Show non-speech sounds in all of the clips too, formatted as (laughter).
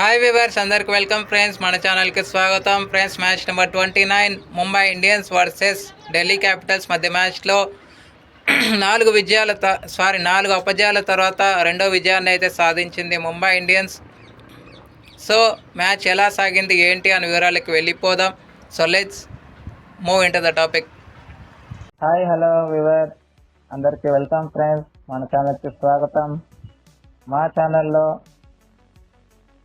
Hi viewers అందరికి welcome friends మన ఛానల్కి స్వాగతం. Friends match number twenty nine Mumbai Indians versus Delhi Capitals మధ్య మ్యాచ్లో (clears throat) నాలుగు విజయాల సారీ నాలుగు అపజయాల తర్వాత రెండో విజయాన్ని అయితే సాధించింది ముంబై ఇండియన్స్ సో మ్యాచ్ ఎలా సాగింది ఏంటి అని వివరాలకు వెళ్ళిపోదాం. So let's move into the topic hi hello viewer అందరికీ వెల్కమ్ ఫ్రెండ్స్ మన ఛానల్కి స్వాగతం. మా ఛానల్లో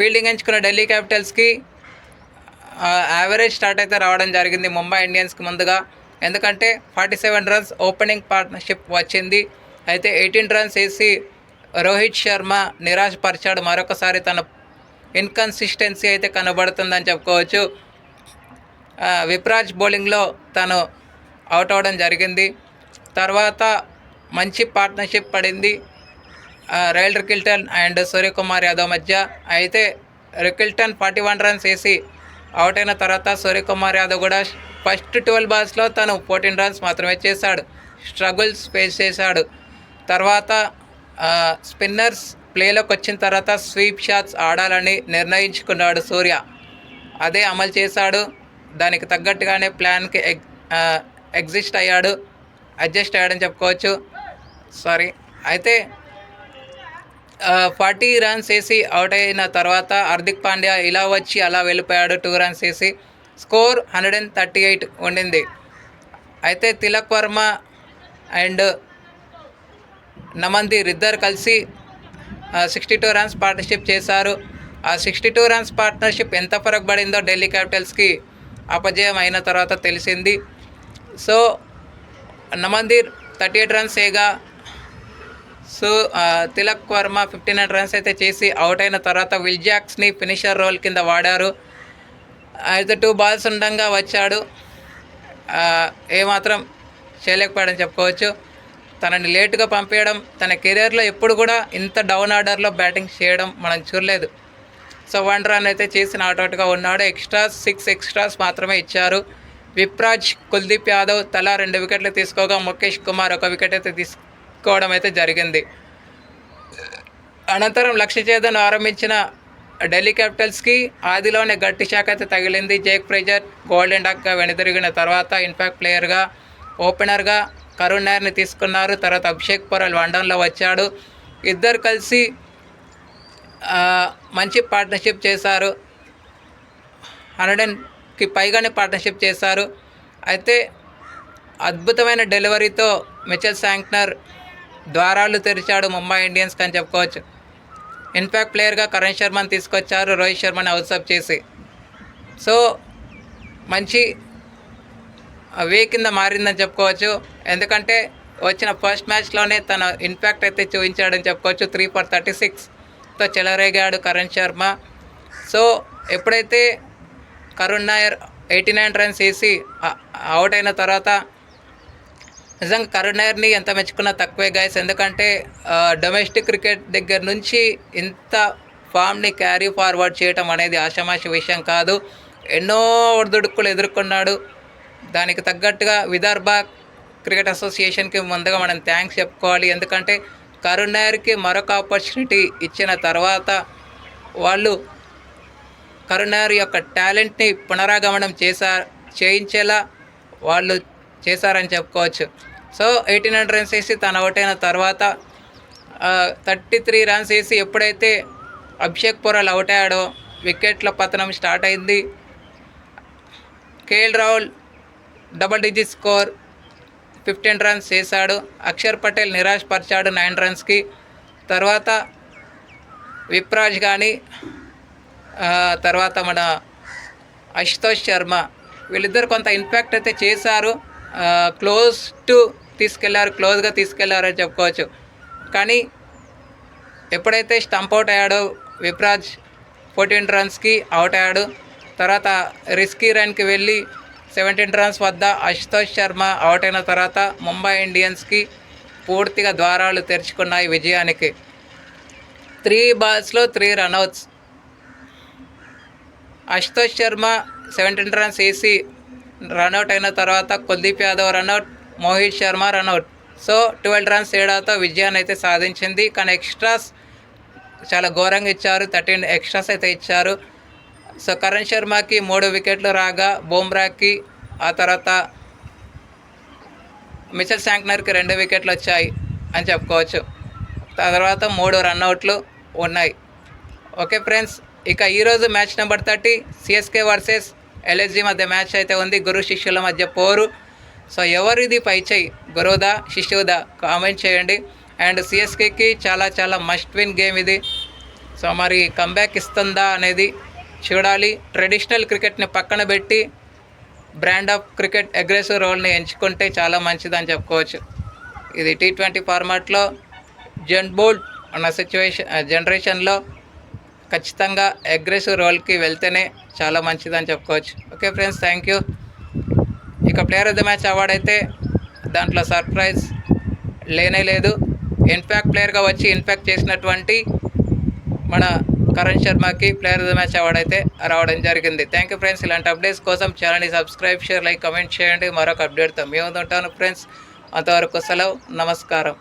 ఫీల్డింగ్ ఎంచుకున్న ఢిల్లీ క్యాపిటల్స్కి యావరేజ్ స్టార్ట్ అయితే రావడం జరిగింది ముంబై ఇండియన్స్కి ముందుగా. ఎందుకంటే forty seven runs opening partnership వచ్చింది. అయితే ఎయిటీన్ రన్స్ వేసి రోహిత్ శర్మ నిరాశపరిచాడు. మరొకసారి తన ఇన్కన్సిస్టెన్సీ అయితే కనబడుతుందని చెప్పుకోవచ్చు. విప్రాజ్ బౌలింగ్లో తను అవుట్ అవ్వడం జరిగింది. తర్వాత మంచి పార్ట్నర్షిప్ పడింది. రాయల్ రైల్ రికిల్టన్ అండ్ సూర్యకుమార్ యాదవ్ మధ్య అయితే రికిల్టన్ ఫార్టీ వన్ రన్స్ వేసి అవుట్ అయిన తర్వాత సూర్యకుమార్ యాదవ్ కూడా ఫస్ట్ ట్వెల్వ్ బాల్స్లో తను ఫోర్టీన్ రన్స్ మాత్రమే చేశాడు. స్ట్రగుల్స్ ఫేస్ చేశాడు. తర్వాత స్పిన్నర్స్ ప్లేలోకి వచ్చిన తర్వాత స్వీప్ షాట్స్ ఆడాలని నిర్ణయించుకున్నాడు సూర్య. అదే అమలు చేశాడు. దానికి తగ్గట్టుగానే ప్లాన్కి ఎగ్ ఎగ్జిస్ట్ అయ్యాడు. అడ్జస్ట్ అయ్యాడని చెప్పుకోవచ్చు. సారీ. అయితే ఫార్టీ రన్స్ వేసి అవుట్ అయిన తర్వాత హార్దిక్ పాండ్యా ఇలా వచ్చి అలా వెళ్ళిపోయాడు టూ రన్స్ వేసి score hundred and thirty eight ఉండింది. అయితే తిలక్ వర్మ అండ్ నమంది ఇద్దరు కలిసి సిక్స్టీ టూ రన్స్ పార్ట్నర్షిప్ చేశారు. ఆ సిక్స్టీ టూ రన్స్ పార్ట్నర్షిప్ ఎంత ఫరక్ పడిందో ఢిల్లీ క్యాపిటల్స్కి అపజయం అయిన తర్వాత తెలిసింది. So Naman Dhir thirty eight runs వేయగా so Tilak Varma fifteen nine runs అయితే చేసి అవుట్ అయిన తర్వాత విల్ జాక్స్ని ఫినిషర్ రోల్ కింద వాడారు. అయితే టూ బాల్స్ ఉండగా వచ్చాడు. ఏమాత్రం చేయలేకపోయాడని చెప్పుకోవచ్చు. తనని లేటుగా పంపించడం తన కెరియర్లో ఎప్పుడు కూడా ఇంత డౌన్ ఆర్డర్లో బ్యాటింగ్ చేయడం మనం చూడలేదు. సో వన్ రన్ అయితే చేసి నాట్అవుట్గా ఉన్నాడు. ఎక్స్ట్రాస్ సిక్స్ ఎక్స్ట్రాస్ మాత్రమే ఇచ్చారు. విప్రాజ్ కుల్దీప్ యాదవ్ తలా రెండు వికెట్లు తీసుకోగా ముఖేష్ కుమార్ ఒక వికెట్ అయితే తీసుకు తీసుకోవడం అయితే జరిగింది. అనంతరం లక్ష్య ఛేదను ఆరంభించిన ఢిల్లీ క్యాపిటల్స్కి ఆదిలోనే గట్టి శాఖ అయితే తగిలింది. జేక్ ఫ్రైజర్ గోల్డెన్ డక్గా వెనుదిరిగిన తర్వాత ఇన్ఫాక్ట్ ప్లేయర్గా ఓపెనర్గా కరుణ్ నాయర్ని తీసుకున్నారు. తర్వాత అభిషేక్ పొరల్ వన్డౌన్లో వచ్చాడు. ఇద్దరు కలిసి మంచి పార్ట్నర్షిప్ చేశారు. హండ్రెడ్ అండ్కి పైగానే పార్ట్నర్షిప్ చేశారు. అయితే అద్భుతమైన డెలివరీతో మిచెల్ శాంక్నర్ ద్వారాలు తెరిచాడు ముంబై ఇండియన్స్కి అని చెప్పుకోవచ్చు. ఇన్ఫాక్ట్ ప్లేయర్గా కరణ్ శర్మని తీసుకొచ్చారు రోహిత్ శర్మని అవుట్సప్ చేసి. సో మంచి వే కింద మారిందని చెప్పుకోవచ్చు. ఎందుకంటే వచ్చిన ఫస్ట్ మ్యాచ్లోనే తన ఇంపాక్ట్ అయితే చూపించాడని చెప్పుకోవచ్చు. త్రీ ఫర్ థర్టీ సిక్స్తో చెలరేగాడు కరణ్ శర్మ. సో ఎప్పుడైతే Karun Nair eighty nine runs వేసి అవుట్ అయిన తర్వాత నిజంగా కరుణ్ నాయర్ని ఎంత మెచ్చుకున్నా తక్కువే గాయస్ ఎందుకంటే డొమెస్టిక్ క్రికెట్ దగ్గర నుంచి ఇంత ఫామ్ని క్యారీ ఫార్వర్డ్ చేయటం అనేది ఆషామాషి విషయం కాదు. ఎన్నో ఒడిదుడుకులు ఎదుర్కొన్నాడు. దానికి తగ్గట్టుగా విదర్భ క్రికెట్ అసోసియేషన్కి ముందుగా మనం థ్యాంక్స్ చెప్పుకోవాలి. ఎందుకంటే కరుణ్ నాయర్కి మరొక ఆపర్చునిటీ ఇచ్చిన తర్వాత వాళ్ళు కరుణ్ నాయర్ యొక్క టాలెంట్ని పునరాగమనం చేశారు చేయించేలా వాళ్ళు చేశారని చెప్పుకోవచ్చు. సో ఎయిటీన్ హండ్రెడ్ రన్స్ వేసి తను అవుట్ అయిన తర్వాత థర్టీ త్రీ రన్స్ వేసి ఎప్పుడైతే అభిషేక్ పొరల్ అవుట్ అయ్యాడో వికెట్ల పతనం స్టార్ట్ అయింది. KL Rahul double digit score fifteen runs చేశాడు. అక్షర్ పటేల్ నిరాశపరిచాడు నైన్ రన్స్కి. తర్వాత విప్రాజ్ కానీ తర్వాత మన అశుతోష్ శర్మ వీళ్ళిద్దరు కొంత ఇంపాక్ట్ అయితే చేశారు. క్లోజ్ టు తీసుకెళ్ళారు క్లోజ్గా తీసుకెళ్ళారు అని చెప్పుకోవచ్చు. కానీ ఎప్పుడైతే స్టంప్ అవుట్ అయ్యాడో విప్రాజ్ ఫోర్టీన్ రన్స్కి అవుట్ అయ్యాడు. తర్వాత రిస్కీ రన్కి వెళ్ళి సెవెంటీన్ రన్స్ వద్ద అశుతోష్ శర్మ అవుట్ అయిన తర్వాత ముంబై ఇండియన్స్కి పూర్తిగా ద్వారాలు తెరుచుకున్నాయి విజయానికి. Three బాల్స్లో three run outs Ashutosh Sharma seventeen runs వేసి రన్అట్ అయిన తర్వాత Kuldeep Yadav run out Mohit Sharma run out so twelve runs తేడాతో విజయాన్ని అయితే సాధించింది. కానీ ఎక్స్ట్రాస్ చాలా ఘోరంగా ఇచ్చారు. థర్టీన్ ఎక్స్ట్రాస్ అయితే ఇచ్చారు. సో కరణ్ శర్మకి మూడు వికెట్లు రాగా బూమ్రాకి ఆ తర్వాత మిచల్ శాంక్నర్కి రెండు వికెట్లు వచ్చాయి అని చెప్పుకోవచ్చు. తర్వాత మూడు రన్అట్లు ఉన్నాయి. Okay friends. ఇక ఈరోజు match number thirty CSK versus LSG మధ్య మ్యాచ్ అయితే ఉంది. గురు శిష్యుల మధ్య పోరు. సో ఎవరిది పై చేయి గురువుదా శిష్యుదా కామెంట్ చేయండి. అండ్ సిఎస్కేకి చాలా చాలా మస్ట్ విన్ గేమ్ ఇది. సో మరి కంబ్యాక్ ఇస్తుందా అనేది చూడాలి. ట్రెడిషనల్ క్రికెట్ని పక్కన పెట్టి బ్రాండ్ ఆఫ్ క్రికెట్ అగ్రెసివ్ రోల్ని ఎంచుకుంటే చాలా మంచిదని చెప్పుకోవచ్చు. ఇది టీ ట్వంటీ ఫార్మాట్లో జన్ బోల్డ్ అన్న సిచ్యువేషన్ జనరేషన్లో ఖచ్చితంగా అగ్రెసివ్ రోల్కి వెళ్తేనే చాలా మంచిదని చెప్పుకోవచ్చు. ఓకే ఫ్రెండ్స్ థ్యాంక్ యూ ఇక player of the match award అయితే దాంట్లో సర్ప్రైజ్ లేనే లేదు. ఇన్ఫాక్ట్ ప్లేయర్గా వచ్చి ఇన్ఫాక్ట్ చేసినటువంటి మన Karan శర్మకి player of the match award అయితే రావడం జరిగింది. థ్యాంక్ యూ ఫ్రెండ్స్ ఇలాంటి అప్డేట్స్ కోసం ఛానల్ని సబ్స్క్రైబ్ షేర్ లైక్ కమెంట్ చేయండి. మరొక అప్డేట్తో మేము ఉంటాను ఫ్రెండ్స్ అంతవరకు సెలవు. నమస్కారం.